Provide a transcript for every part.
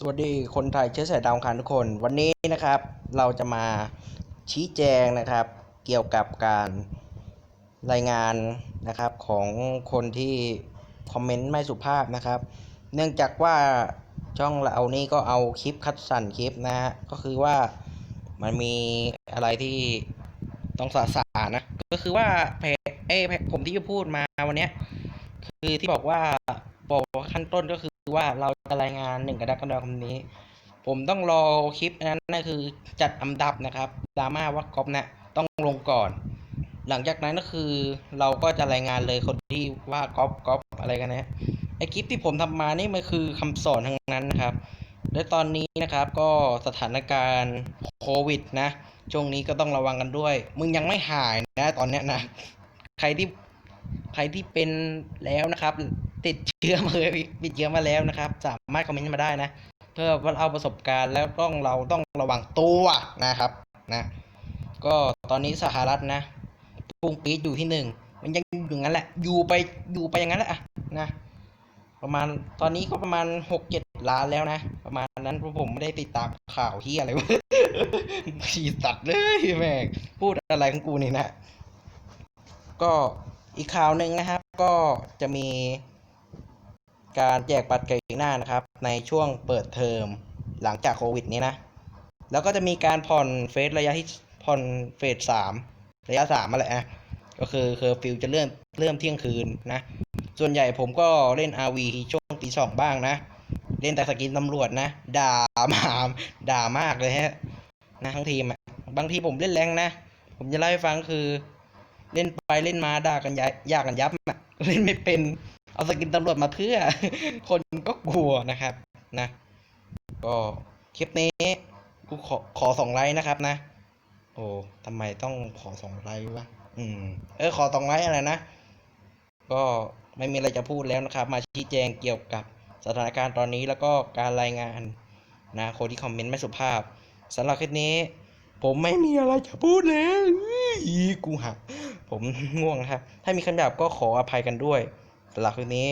สวัสดีคนไทยเชื้อสายดาวอังคารทุกคน วันนี้นะครับ เราจะมาชี้แจงนะครับ เกี่ยวกับการรายงานนะครับของคนที่คอมเมนต์ไม่สุภาพนะครับ เนื่องจากว่าช่องเรานี่ก็เอาคลิปคัดสั่นคลิปนะฮะก็คือว่ามันมีอะไรที่ต้องสาสานะ ก็คือว่าเพจเอ้ผมที่จะพูดมาวันนี้คือที่บอกว่าบอกขั้นต้นก็คือ ว่าเราจะรายงานหนึ่งกรกฎาคมนี้ ผมต้องรอคลิปนั้นนั่นคือจัดอันดับนะครับดราม่าว่าก๊อฟนะต้องลงก่อน หลังจากนั้นก็คือเราก็จะรายงานเลยคนที่ว่าก๊อฟก๊อฟอะไรกันนะไอคลิปที่ผมทำมานี่มันคือคำสอนทั้งนั้นนะครับ และตอนนี้นะครับก็สถานการณ์โควิดนะช่วงนี้ก็ต้องระวังกันด้วย มึงยังไม่หายนะตอนเนี้ยนะ ใครที่ใครที่เป็นแล้วนะครับ ติดเชื้อมาเลยติดเชื้อมาแล้วนะครับ สามารถคอมเมนต์มาได้นะ เพื่อว่าเอาประสบการณ์แล้วต้องเราต้องระวังตัวนะครับนะ ก็ตอนนี้สหรัฐนะพุ่งปีดอยู่ที่หนึ่งมันยังอยู่อย่างนั้นแหละ อยู่ไปอยู่ไปอย่างนั้นแหละอะนะประมาณตอนนี้ก็ประมาณหกเจ็ดล้านแล้วนะ ประมาณนั้นเพราะผมไม่ได้ติดตามข่าวที่อะไรวะฉีสัตว์เลยแม่พูดอะไรของกูนี่นะ ก็อีกข่าวหนึ่งนะครับ ก็จะมี การแจกบัตรเกหน้านะครับ ในช่วงเปิดเทอมหลังจากโควิดนี้นะ แล้วก็จะมีการผ่อนเฟสระยะที่ผ่อนเฟสสามระยะสามมาแหละนะก็คือเคอร์ฟิวจะเริ่มเริ่มเที่ยงคืนนะ ส่วนใหญ่ผมก็เล่น RV ช่วงตีสองบ้างนะ เล่นแต่สกินตำรวจนะ ด่ามาด่ามากเลยฮะ นะทั้งทีมบางทีผมเล่นแรงนะ ผมจะเล่าให้ฟังคือ เล่นไปเล่นมาด่ากันยายยากกันยับ เล่นไม่เป็น เอาสกินตำรวจมาเพื่อ คนก็กลัวนะครับนะ ก็คลิปนี้กูขอขอสองไลค์นะครับนะ โอ้ทำไมต้องขอสองไลค์วะอืม เออขอสองไลค์อะไรนะ ก็ไม่มีอะไรจะพูดแล้วนะครับ มาชี้แจงเกี่ยวกับสถานการณ์ตอนนี้แล้วก็การรายงานนะคนที่คอมเมนต์ไม่สุภาพสำหรับคลิปนี้ ผมไม่มีอะไรจะพูดแล้วอีกูหัก ผมง่วงนะครับ ถ้ามีคำหยาบก็ขออภัยกันด้วย หรับคลิปนี้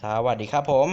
สวัสดีครับผม